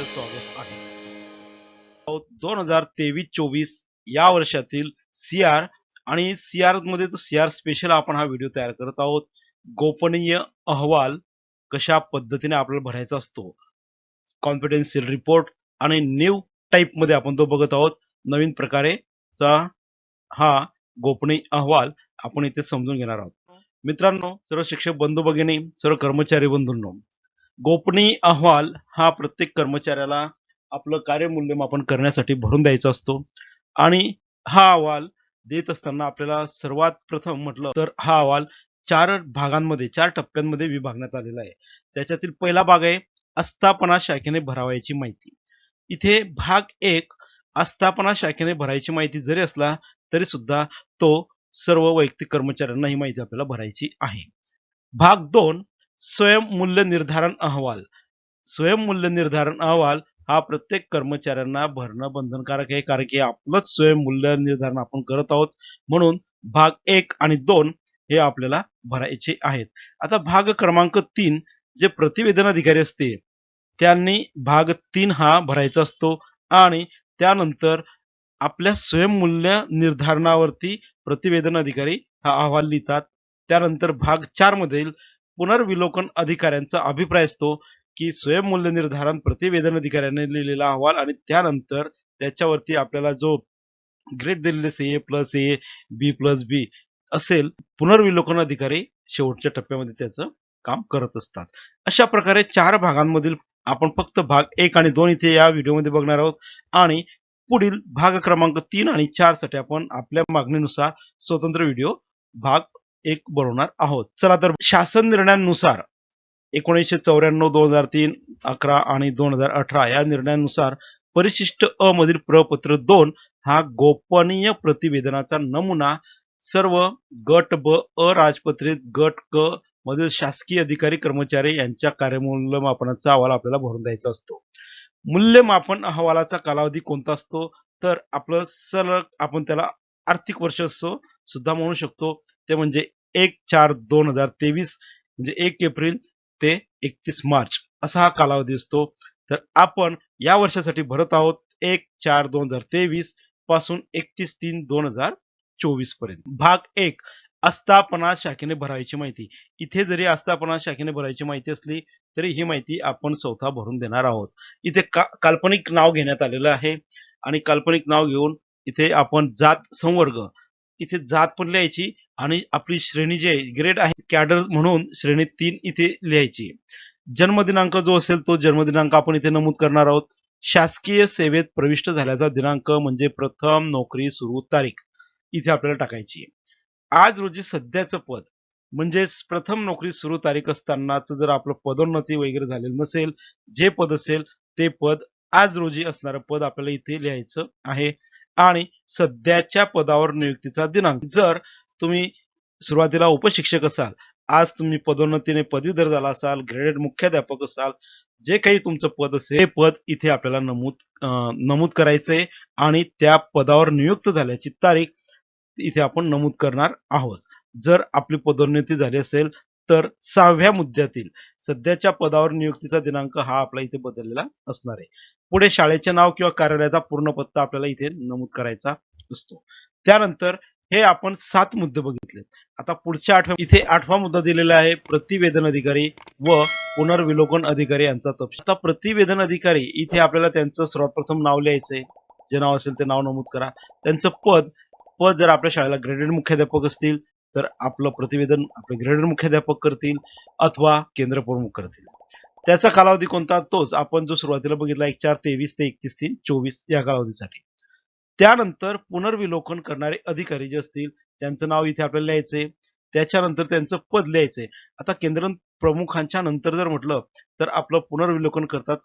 तुमचे स्वागत आहे. दोन हजार तेवीस चोवीस या वर्षातील सी आर आणि सी आरमध्ये तो सी आर स्पेशल आपण हा व्हिडिओ तयार करत आहोत गोपनीय अहवाल कशा पद्धतीने आपल्याला भरायचा असतो? कॉन्फिडेन्शियल रिपोर्ट आणि न्यू टाईपमध्ये आपण तो बघत आहोत. नवीन प्रकारे चा हा गोपनीय अहवाल आपण इथे समजून घेणार आहोत. मित्रांनो सर्व शिक्षक बंधू भगिनी सर्व कर्मचारी बंधूंनो गोपनीय अहवाल हा प्रत्येक कर्मचाऱ्याला आपलं कार्यमूल्यमापन करण्यासाठी भरून द्यायचा असतो. आणि हा अहवाल देत असताना आपल्याला सर्वात प्रथम म्हटलं तर हा अहवाल चार भागांमध्ये चार टप्प्यांमध्ये विभागण्यात आलेला आहे. त्याच्यातील पहिला भाग आहे आस्थापना शाखेने भरावायची माहिती. इथे भाग एक आस्थापना शाखेने भरायची माहिती जरी असला तरी सुद्धा तो सर्व वैयक्तिक कर्मचाऱ्यांना ही माहिती आपल्याला भरायची आहे. भाग दोन स्वयंमूल्य निर्धारण अहवाल. स्वयंमूल्य निर्धारण अहवाल हा प्रत्येक कर्मचाऱ्यांना भरणं बंधनकारक आहे कारण की आपलंच स्वयंमूल्य निर्धारण आपण करत आहोत. म्हणून भाग एक आणि दोन हे आपल्याला भरायचे आहेत. आता भाग क्रमांक तीन जे प्रतिवेदन अधिकारी असते त्यांनी भाग तीन हा भरायचा असतो आणि त्यानंतर आपल्या स्वयंमूल्य निर्धारणावरती प्रतिवेदन अधिकारी हा अहवाल लिहितात. त्यानंतर भाग चार मधील पुनर्विलोकन अधिकाऱ्यांचा अभिप्राय असतो की स्वयंमूल्य निर्धारण प्रतिवेदन अधिकाऱ्याने लिहिलेला अहवाल आणि त्यानंतर त्याच्यावरती आपल्याला जो ग्रेड दिलेले C A plus A B plus B असेल पुनर्विलोकन अधिकारी शेवटच्या टप्प्यामध्ये त्याचं काम करत असतात. अशा प्रकारे चार भागांमधील आपण फक्त भाग एक आणि दोन इथे या व्हिडिओमध्ये बघणार आहोत आणि पुढील भाग क्रमांक तीन आणि चारसाठी आपण आपल्या मागणीनुसार स्वतंत्र व्हिडिओ भाग एक बनवणार आहोत. चला तर शासन निर्णयानुसार एकोणीसशे चौऱ्याण्णव दोन हजार तीन अकरा आणि दोन हजार अठरा या निर्णयानुसार परिशिष्ट अ मधील प्रपत्र दोन हा गोपनीय प्रतिवेदनाचा नमुना सर्व गट ब अराजपत्रित गट क मधील शासकीय अधिकारी कर्मचारी यांच्या कार्यमूल्यमापनाचा अहवाल आपल्याला भरून द्यायचा असतो. मूल्यमापन अहवालाचा कालावधी कोणता असतो? तर आपलं सलग आपण त्याला आर्थिक वर्ष सुद्धा म्हणू शकतो. ते म्हणजे एक चार दोन हजार तेवीस म्हणजे एक एप्रिल ते एकतीस मार्च असा हा कालावधी असतो. तर आपण या वर्षासाठी भरत आहोत एक चार दोन हजार तेवीसपासून एकतीस तीन दोन हजार चोवीसपर्यंत. भाग एक आस्थापना शाखेने भरायची माहिती. इथे जरी आस्थापना शाखेने भरायची माहिती असली तरी ही माहिती आपण स्वतः भरून देणार आहोत. इथे का काल्पनिक नाव घेण्यात आलेलं आहे आणि काल्पनिक नाव घेऊन इथे आपण जात संवर्ग इथे जात पण लिहायची आणि आपली श्रेणी जी आहे ग्रेड आहे कॅडर म्हणून श्रेणी तीन इथे लिहायची. जन्मदिनांक जो असेल तो जन्मदिनांक आपण इथे नमूद करणार आहोत. शासकीय सेवेत प्रविष्ट झाल्याचा दिनांक म्हणजे प्रथम नोकरी सुरू तारीख. इथे आपल्याला टाकायची. आज रोजी सध्याचं पद म्हणजेच प्रथम नोकरी सुरू तारीख असतानाच जर आपलं पदोन्नती वगैरे झालेलं नसेल जे पद असेल ते पद आज रोजी असणारं पद आपल्याला इथे लिहायचं आहे. आणि सध्याच्या पदावर नियुक्तीचा दिनांक. जर तुम्ही सुरुवातीला उपशिक्षक असाल आज तुम्ही पदोन्नतीने पदवीधर झाला असाल ग्रेडेड मुख्याध्यापक असाल जे काही तुमचं पद असेल हे पद इथे आपल्याला नमूद नमूद करायचंय आणि त्या पदावर नियुक्त झाल्याची तारीख इथे आपण नमूद करणार आहोत. जर आपली पदोन्नती झाली असेल तर सहाव्या मुद्द्यातील सध्याच्या पदावर नियुक्तीचा दिनांक हा आपला इथे बदललेला असणार आहे. पुढे शाळेचे नाव किंवा कार्यालयाचा पूर्ण पत्ता आपल्याला इथे नमूद करायचा असतो. त्यानंतर हे आपण सात मुद्दे बघितलेत. आता पुढच्या आठव्या इथे आठवा मुद्दा दिलेला आहे प्रतिवेदन अधिकारी व पुनर्विलोकन अधिकारी यांचा तपशील. आता प्रतिवेदन अधिकारी इथे आपल्याला त्यांचं सर्वप्रथम नाव लिहायचंय जे नाव असेल ते नाव नमूद करा. त्यांचं पद पद जर आपल्या शाळेला ग्रेडेड मुख्याध्यापक असतील तर आपलं प्रतिवेदन आपले ग्रेडर मुख्याध्यापक करतील अथवा केंद्र प्रमुख करतील. त्याचा कालावधी कोणता? तोच आपण जो सुरुवातीला बघितला एक चार तेवीस ते एकतीस तीन चोवीस या कालावधीसाठी. त्यानंतर पुनर्विलोकन करणारे अधिकारी जे असतील त्यांचं नाव इथे आपल्याला लिहायचंय. त्याच्यानंतर त्यांचं पद लिहायचंय. आता केंद्र प्रमुखांच्या नंतर जर म्हटलं तर आपलं पुनर्विलोकन करतात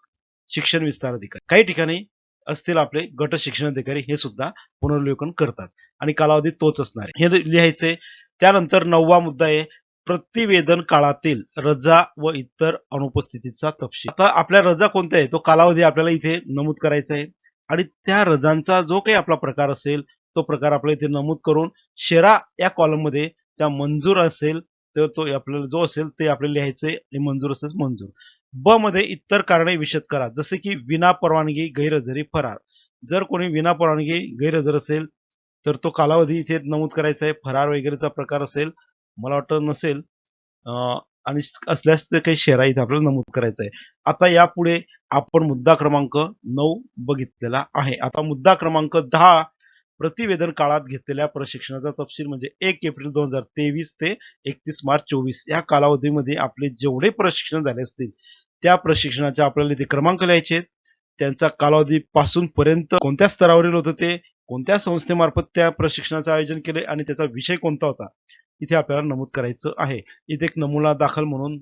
शिक्षण विस्तार अधिकारी. काही ठिकाणी असतील आपले गट शिक्षण अधिकारी हे सुद्धा पुनर्विलोकन करतात. आणि कालावधी तोच असणार हे लिहायचंय त्यानंतर नववा मुद्दा आहे प्रतिवेदन काळातील रजा व इतर अनुपस्थितीचा तपशील. आता आपल्या रजा कोणत्या आहे? तो कालावधी आपल्याला इथे नमूद करायचा आहे. आणि त्या रजांचा जो काही आपला प्रकार असेल तो प्रकार आपल्याला इथे नमूद करून शेरा या कॉलममध्ये त्या मंजूर असेल तर तो आपल्याला जो असेल ते आपल्याला लिहायचंय आणि मंजूर असेल मंजूर. ब मध्ये इतर कारणे विशद करा. जसे की विना परवानगी गैरहजेरी फरार. जर कोणी विना परवानगी गैरहजर असेल तर तो कालावधी इथे नमूद करायचा आहे. फरार वगैरेचा प्रकार असेल मला वाटतं नसेल अं, आणि असल्यास ते काही शेरा इथे आपल्याला नमूद करायचं आहे. आता यापुढे आपण मुद्दा क्रमांक नऊ बघितलेला आहे. आता मुद्दा क्रमांक दहा प्रतिवेदन काळात घेतलेल्या प्रशिक्षणाचा तपशील म्हणजे एक एप्रिल दोन हजार तेवीस ते एकतीस मार्च चोवीस या कालावधीमध्ये आपले जेवढे प्रशिक्षण झाले असतील त्या प्रशिक्षणाचे आपल्याला इथे क्रमांक लिहायचे त्यांचा कालावधी पासून पर्यंत कोणत्या स्तरावरील होतं ते कोणत्या संस्थेमार्फत त्या प्रशिक्षणाचं आयोजन केले आणि त्याचा विषय कोणता होता? इथे आपल्याला नमूद करायचं आहे. इथे एक नमुना दाखल म्हणून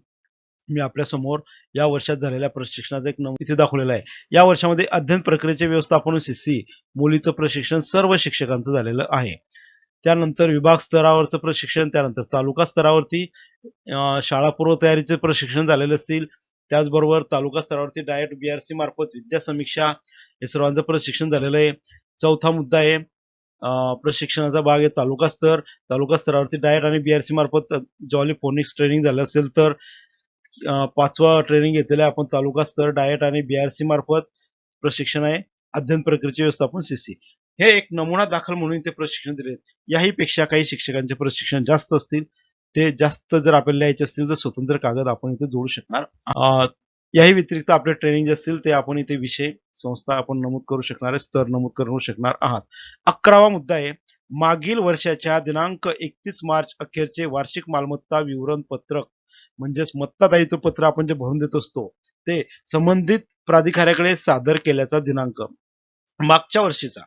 मी आपल्यासमोर या वर्षात झालेल्या प्रशिक्षणाचा एक नमूद इथे दाखवलेला आहे. या वर्षामध्ये अध्ययन प्रक्रियेचे व्यवस्थापन सी मुलीचं प्रशिक्षण सर्व शिक्षकांचं झालेलं आहे. त्यानंतर विभाग स्तरावरचं प्रशिक्षण त्यानंतर तालुका स्तरावरती शाळा पूर्व तयारीचे प्रशिक्षण झालेले असतील. त्याचबरोबर तालुका स्तरावरती डायट बीआरसी मार्फत विद्या समीक्षा हे सर्वांचं प्रशिक्षण झालेलं आहे. चौथा मुद्दा आहे प्रशिक्षणाचा भाग आहे तालुका स्तर. तालुका स्तरावरती डायट आणि बीआरसी मार्फत जॉली फोनिक्स ट्रेनिंग झालं असेल तर पाचवा ट्रेनिंग घेतलेलं आहे आपण तालुका स्तर डायट आणि बीआरसी मार्फत प्रशिक्षण आहे. अध्ययन प्रक्रियेचे व्यवस्थापन सीसी हे एक नमुना दाखल म्हणून ते प्रशिक्षण दिले याही पेक्षा काही शिक्षकांचे प्रशिक्षण जास्त असतील. ते जास्त जर आपल्याला लिहायचे असतील तर स्वतंत्र कागद आपण इथे जोडू शकणार. याही व्यतिरिक्त आपले ट्रेनिंग जे असतील ते आपण इथे विषय संस्था आपण नमूद करू शकणार आहे स्तर नमूद करू शकणार आहात. अकरावा मुद्दा आहे मागील वर्षाच्या दिनांक एकतीस मार्च अखेरचे वार्षिक मालमत्ता विवरण पत्रक म्हणजेच मत्ता दायित्व पत्र आपण जे भरून देत असतो ते संबंधित प्राधिकाऱ्याकडे सादर केल्याचा दिनांक. मागच्या वर्षीचा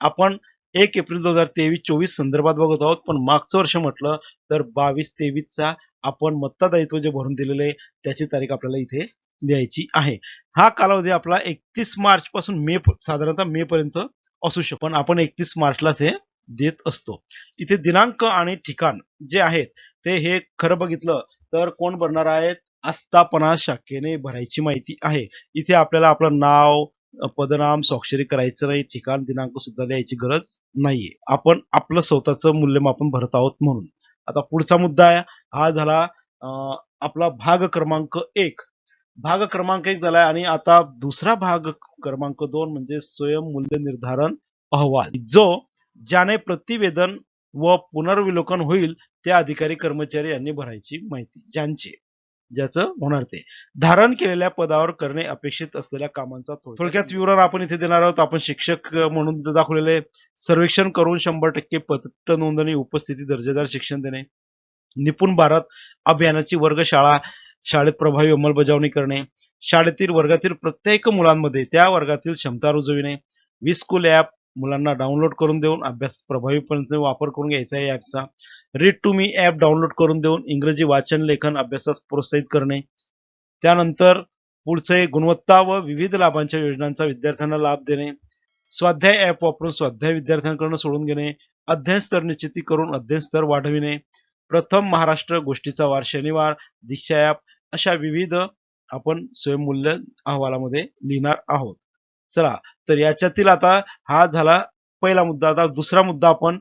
आपण एक एप्रिल दोन हजार तेवीस चोवीस संदर्भात बघत आहोत पण मागचं वर्ष म्हटलं तर बावीस तेवीसचा आपण मत्तादायित्व जे भरून दिलेलं आहे त्याची तारीख आपल्याला इथे लिहायची आहे. हा कालावधी आपला एकतीस मार्च पासून मे साधारणतः मे पर्यंत असू शकतो. पण आपण एकतीस मार्चलाच हे देत असतो. इथे दिनांक आणि ठिकाण जे आहेत ते हे खरं बघितलं तर कोण भरणार आहेत? आस्थापना शाखेने भरायची माहिती आहे. इथे आपल्याला आपलं नाव पदनाम स्वाक्षरी करायचं नाही ठिकाण दिनांक सुद्धा लिहायची गरज नाहीये. आपण आपलं स्वतःचं मूल्यमापन भरत आहोत म्हणून. आता पुढचा मुद्दा आहे. हा झाला आपला भाग क्रमांक एक. भाग क्रमांक एक झालाय आणि आता दुसरा भाग क्रमांक दोन म्हणजे स्वयं मूल्य निर्धारण अहवाल जो ज्याने प्रतिवेदन व पुनर्विलोकन होईल त्या अधिकारी कर्मचारी यांनी भरायची माहिती ज्यांचे ज्याचं होणार ते. धारण केलेल्या पदावर करणे अपेक्षित असलेल्या कामांचा थोड- थोडक्यात विवरण आपण इथे देणार आहोत. आपण शिक्षक म्हणून दाखवलेले सर्वेक्षण करून शंभर टक्के पत्र नोंदणी उपस्थिती दर्जेदार शिक्षण देणे निपुण भारत अभियानाची वर्गशाळा शाळेत प्रभावी अंमलबजावणी करणे शाळेतील वर्गातील प्रत्येक मुलांमध्ये त्या वर्गातील क्षमता रुजविणे. वी स्कूल ॲप मुलांना डाउनलोड करून देऊन अभ्यास प्रभावीपणे वापर करून घ्यायचा आहे ॲपचा read to me app download करून देऊन इंग्रजी वाचन लेखन अभ्यासास प्रोत्साहित करणे. त्यानंतर पुढचे गुणवत्ता व विविध लाभांच्या योजनांचा विद्यार्थ्यांना लाभ देणे. स्वाध्याय ॲप वापरून स्वाध्याय विद्यार्थ्यांकडून सोडून घेणे. अध्ययन स्तर निश्चिती करून अध्ययन स्तर वाढविणे. प्रथम महाराष्ट्र गोष्टीचा वार शनिवार दीक्षा ॲप अशा विविध आपण स्वयंमूल्य अहवालामध्ये लिहिणार आहोत. चला तर याच्यातील आता हा झाला पहिला मुद्दा. आता दुसरा मुद्दा आपण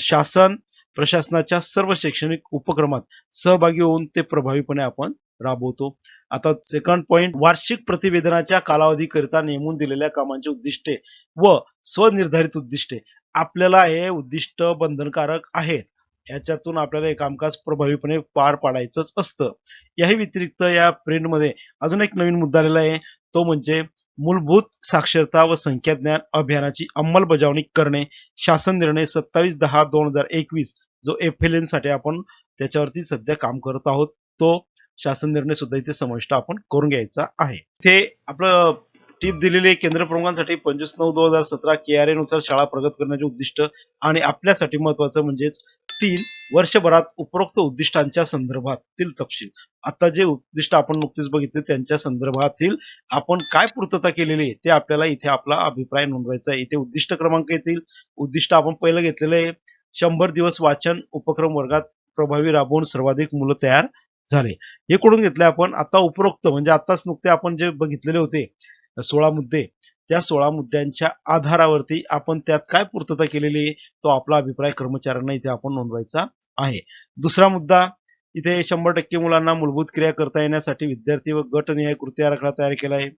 शासन प्रशासनाच्या सर्व शैक्षणिक उपक्रमात सहभागी होऊन ते प्रभावीपणे आपण राबवतो. आता सेकंड पॉइंट वार्षिक प्रतिवेदनाच्या कालावधीकरिता नेमून दिलेल्या कामांची उद्दिष्टे व स्वनिर्धारित उद्दिष्टे. आपल्याला हे उद्दिष्ट बंधनकारक आहेत. याच्यातून आपल्याला हे कामकाज प्रभावीपणे पार पाडायचंच असतं. याही व्यतिरिक्त या प्रिंटमध्ये अजून एक नवीन मुद्दा आलेला आहे. तो म्हणजे मूलभूत साक्षरता व संख्याज्ञान अभियानाची अंमलबजावणी करणे. शासन निर्णय सत्तावीस दहा दोन हजार एकवीस जो एफ एल एनसाठी आपण त्याच्यावरती सध्या काम करत आहोत तो शासन निर्णय सुद्धा इथे समाविष्ट आपण करून घ्यायचा आहे. ते आपलं टीप दिलेली केंद्र प्रमुखांसाठी पंचवीस नऊ दोन हजार सतरा के आर ए नुसार शाळा प्रगत करण्याचे उद्दिष्ट आणि आपल्यासाठी महत्वाचं म्हणजेच तीन वर्षभरात उपरोक्त उद्दिष्टांच्या संदर्भातील तपशील. आता जे उद्दिष्ट आपण नुकतीच बघितले त्यांच्या संदर्भातील आपण काय पूर्तता केलेली आहे ते आपल्याला इथे आपला अभिप्राय नोंदवायचा आहे. इथे उद्दिष्ट क्रमांक येतील. उद्दिष्ट आपण पहिलं घेतलेलं आहे. शंभर दिवस वाचन उपक्रम वर्गात प्रभावी राबवून सर्वाधिक मुलं तयार झाले. हे कुठून घेतले आपण? आता उपरोक्त म्हणजे आताच नुकते आपण जे बघितलेले होते सोळा मुद्दे त्या सोळा मुद्द्यांच्या आधारावरती आपण त्यात काय पूर्तता केलेली आहे तो आपला अभिप्राय कर्मचाऱ्यांना इथे आपण नोंदवायचा आहे. दुसरा मुद्दा इथे शंभर टक्के मुलांना मूलभूत क्रिया करता येण्यासाठी विद्यार्थी व गटनिहाय कृती आराखडा तयार केला आहे.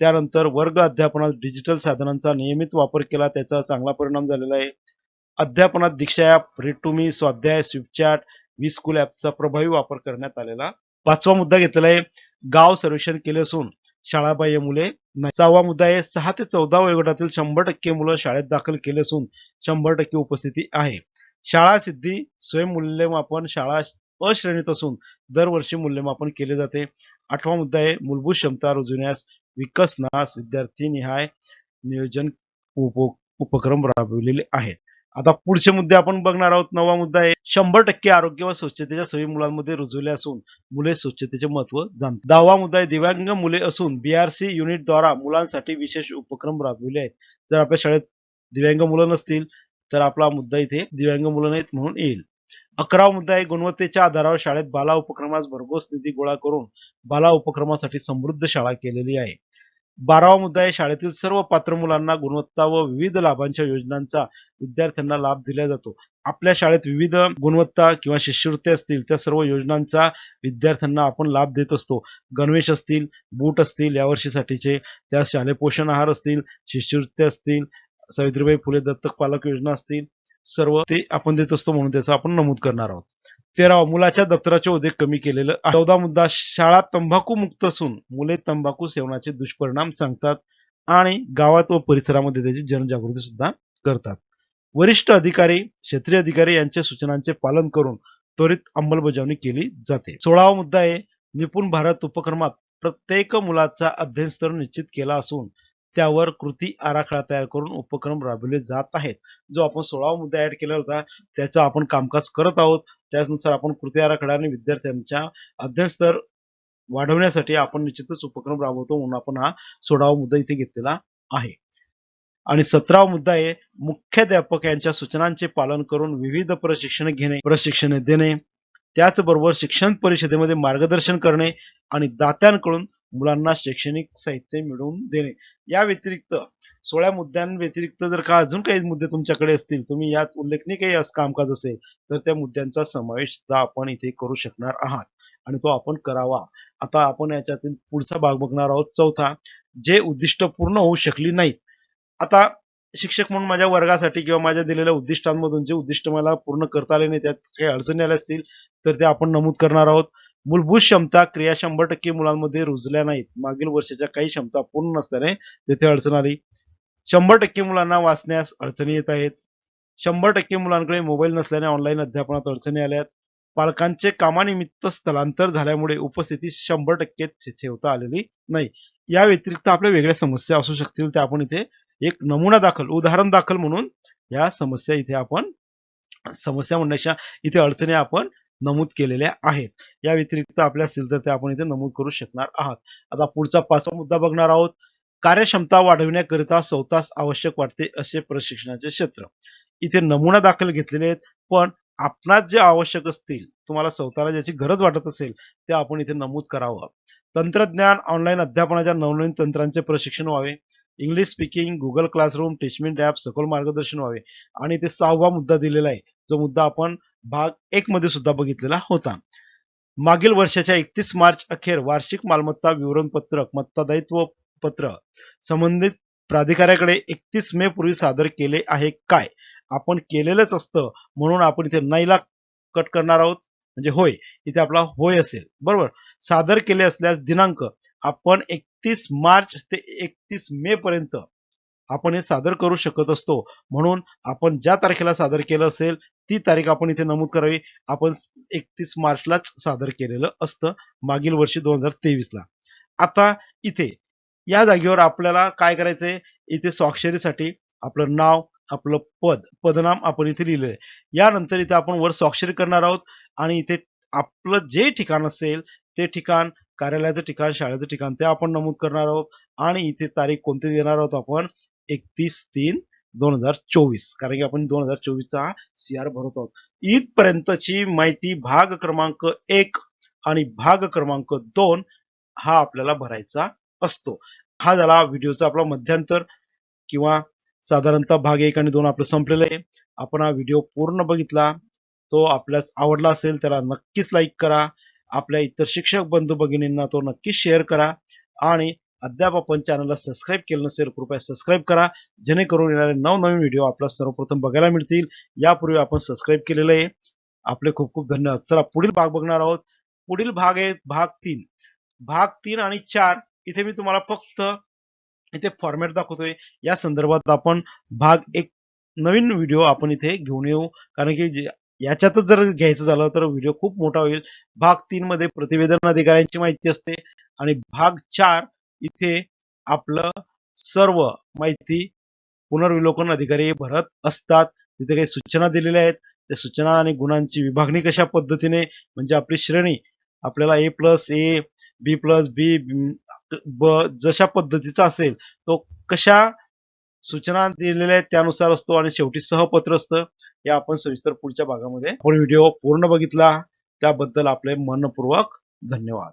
त्यानंतर वर्ग अध्यापनात डिजिटल साधनांचा नियमित वापर केला त्याचा चांगला परिणाम झालेला आहे. अध्यापनात Diksha app read to me Swadhyay SwiftChat V school ॲपचा प्रभावी वापर करण्यात आलेला. पाचवा मुद्दा घेतलेला आहे गाव सर्वेक्षण केले असून शाळाबाह्य मुले सहावा मुद्दा आहे सहा ते चौदा वयोगटातील शंभर टक्के मुलं शाळेत दाखल केले असून शंभर टक्के उपस्थिती आहे. शाळा सिद्धी स्वयंमूल्यमापन शाळा अश्रेणीत असून दरवर्षी मूल्यमापन केले जाते. आठवा मुद्दा आहे मूलभूत क्षमता रुजविण्यास विकसनास विद्यार्थी निहाय नियोजन उप उपक्रम राबविलेले आहेत. आता पुढचे मुद्दे आपण बघणार आहोत. नवा मुद्दा आहे शंभर टक्के आरोग्य व स्वच्छतेच्या सवयी मुलांमध्ये रुजवल्या असून मुले स्वच्छतेचे महत्त्व जाणतात. दहावा मुद्दा आहे दिव्यांग मुले असून बीआरसी युनिट द्वारा मुलांसाठी विशेष उपक्रम राबविले आहेत. जर आपल्या शाळेत दिव्यांग मुलं नसतील तर आपला मुद्दा इथे दिव्यांग मुलं नाहीत म्हणून येईल. अकरावा मुद्दा आहे गुणवत्तेच्या आधारावर शाळेत बाला उपक्रमास भरघोस निधी गोळा करून बाला उपक्रमासाठी समृद्ध शाळा केलेली आहे. बारावा मुद्दा आहे शाळेतील सर्व पात्र मुलांना गुणवत्ता व विविध लाभांच्या योजनांचा विद्यार्थ्यांना लाभ दिला जातो. आपल्या शाळेत विविध गुणवत्ता किंवा शिष्यवृत्ती असतील त्या सर्व योजनांचा विद्यार्थ्यांना आपण लाभ देत असतो. गणवेश असतील बूट असतील यावर्षीसाठीचे त्या शालेय पोषण आहार असतील शिष्यवृत्ती असतील सावित्रीबाई फुले दत्तक पालक योजना असतील सर्व ते आपण देत असतो म्हणून त्याचं आपण नमूद करणार आहोत. तेराव मुलाच्या दप्तराचे ओझे कमी केलेलं चौदा मुद्दा शाळा तंबाखू मुक्त असून मुले तंबाखू सेवनाचे दुष्परिणाम सांगतात आणि गावात व परिसरामध्ये त्याची जनजागृती सुद्धा करतात. वरिष्ठ अधिकारी क्षेत्रीय अधिकारी यांच्या सूचनांचे पालन करून त्वरित अंमलबजावणी केली जाते. सोळावा मुद्दा आहे निपुण भारत उपक्रमात प्रत्येक मुलाचा अध्ययन स्तर निश्चित केला असून त्यावर कृती आराखडा तयार करून उपक्रम राबविले जात आहेत. जो आपण सोळावा मुद्दा ऍड केला होता त्याचा आपण कामकाज करत आहोत. त्यानुसार आपण कृती आराखडा आणि विद्यार्थ्यांच्या अध्ययनस्तर वाढवण्यासाठी आपण निश्चितच उपक्रम राबवतो म्हणून आपण हा सोळावा मुद्दा इथे घेतलेला आहे. आणि सतरावा मुद्दा आहे मुख्याध्यापक यांच्या सूचनांचे पालन करून विविध प्रशिक्षण घेणे प्रशिक्षण देणे त्याचबरोबर शिक्षण परिषदेमध्ये मार्गदर्शन करणे आणि दात्यांकडून मुलांना शैक्षणिक साहित्य मिळवून देणे. या व्यतिरिक्त सोळा मुद्द्यांव्यतिरिक्त जर का अजून काही मुद्दे तुमच्याकडे असतील तुम्ही यात उल्लेखनीय काही असं कामकाज असेल तर त्या मुद्द्यांचा समावेश सुद्धा आपण इथे करू शकणार आहात. आणि तो आपण करावा. आता आपण याच्यातील पुढचा भाग बघणार आहोत. चौथा जे उद्दिष्ट पूर्ण होऊ शकली नाहीत. आता शिक्षक म्हणून माझ्या वर्गासाठी किंवा माझ्या दिलेल्या उद्दिष्टांमधून जे उद्दिष्ट मला पूर्ण करता आले नाही त्यात काही अडचणी आल्या असतील तर ते आपण नमूद करणार आहोत. मूलभूत क्षमता क्रिया शंभर टक्के मुलांमध्ये रुजल्या नाहीत. मागील वर्षाच्या काही क्षमता पूर्ण नसल्याने तेथे अडचण आली. शंभर टक्के मुलांना वाचण्यास अडचणी येत आहेत. शंभर टक्के मुलांकडे मोबाईल नसल्याने ऑनलाईन अध्यापनात अडचणी आल्यात पालकांचे कामानिमित्त स्थलांतर झाल्यामुळे उपस्थिती शंभर टक्के ठेवता आलेली नाही. या व्यतिरिक्त आपल्या वेगळ्या समस्या असू शकतील त्या आपण इथे एक नमुना दाखल उदाहरण दाखल म्हणून या समस्या इथे आपण समस्या म्हणण्याच्या इथे अडचणी आपण नमूद केलेल्या आहेत. या व्यतिरिक्त आपल्या असतील तर ते आपण इथे नमूद करू शकणार आहात. आता पुढचा पाचवा मुद्दा बघणार आहोत. कार्यक्षमता वाढविण्याकरिता स्वतःच आवश्यक वाटते असे प्रशिक्षणाचे क्षेत्र. इथे नमुना दाखल घेतलेले आहेत पण आपणास जे आवश्यक असतील तुम्हाला स्वतःला ज्याची गरज वाटत असेल ते आपण इथे नमूद करावं. तंत्रज्ञान ऑनलाईन अध्यापनाच्या नवनवीन तंत्रांचे प्रशिक्षण व्हावे. English speaking Google classroom Teachmint app सखोल मार्गदर्शन व्हावे. आणि इथे सहावा मुद्दा दिलेला आहे. जो मुद्दा आपण भाग एक मध्ये सुद्धा बघितलेला होता. मागील वर्षाच्या एकतीस मार्च अखेर वार्षिक मालमत्ता विवरणपत्रक मत्तादायित्व पत्र संबंधित प्राधिकाऱ्याकडे एकतीस मे पूर्वी सादर केले आहे काय? आपण केलेलंच असतं म्हणून आपण इथे नाहीला कट करणार आहोत. म्हणजे होय इथे आपला होय असेल. बरोबर? सादर केले असल्यास दिनांक आपण एकतीस मार्च ते एकतीस मे पर्यंत आपण हे सादर करू शकत असतो. म्हणून आपण ज्या तारखेला सादर केलं असेल ती तारीख आपण इथे नमूद करावी. आपण एकतीस मार्चलाच सादर केलेलं असतं मागील वर्षी दोन हजार तेवीसला. आता इथे या जागेवर आपल्याला काय करायचंय? इथे स्वाक्षरीसाठी आपलं नाव आपलं पद पदनाम आपण इथे लिहिलंय. यानंतर इथे आपण वर स्वाक्षरी करणार आहोत आणि इथे आपलं जे ठिकाण असेल ते ठिकाण कार्यालयाचं ठिकाण शाळेचं ठिकाण ते आपण नमूद करणार आहोत. आणि इथे तारीख कोणती देणार आहोत आपण? एकतीस तीन दोन हजार चोवीस. कारण की आपण दोन हजार चोवीसचा हा सी आर भरत आहोत. इथपर्यंतची माहिती भाग क्रमांक एक आणि भाग क्रमांक दोन हा आपल्याला भरायचा असतो. हा झाला व्हिडिओचा आपला मध्यांतर किंवा साधारणतः भाग एक आणि दोन आपलं संपलेलं आहे. आपण हा व्हिडिओ पूर्ण बघितला तो आपल्यास आवडला असेल त्याला नक्कीच लाईक करा. आपल्या इतर शिक्षक बंधू भगिनींना तो नक्कीच शेअर करा आणि अद्याप आपण चॅनलला सबस्क्राईब केलं नसेल कृपया सबस्क्राईब करा. जेणेकरून येणारे नवनवीन व्हिडिओ आपल्याला सर्वप्रथम बघायला मिळतील. यापूर्वी आपण सबस्क्राईब केलेलं आहे. आपले खूप खूप धन्यवाद. चला पुढील भाग बघणार आहोत. पुढील भाग आहे भाग तीन. भाग तीन आणि चार इथे मी तुम्हाला फक्त इथे फॉर्मॅट दाखवतोय. या संदर्भात आपण भाग एक नवीन व्हिडिओ आपण इथे घेऊन येऊ. कारण की याच्यातच जर घ्यायचं झालं तर व्हिडिओ खूप मोठा होईल. भाग तीन मध्ये प्रतिवेदन अधिकाऱ्यांची माहिती असते. आणि भाग चार इथे आपलं सर्व माहिती पुनर्विलोकन अधिकारी भरत असतात. तिथे काही सूचना दिलेल्या आहेत. त्या सूचना आणि गुणांची विभागणी कशा पद्धतीने म्हणजे आपली श्रेणी आपल्याला ए प्लस ए बी प्लस बी ब जशा पद्धतीचा असेल तो कशा सूचना दिलेल्या आहेत त्यानुसार असतो आणि शेवटी सहपत्र असतं. हे आपण सविस्तर पुढच्या भागामध्ये आपण व्हिडिओ पूर्ण बघितला. त्याबद्दल आपले मनपूर्वक धन्यवाद.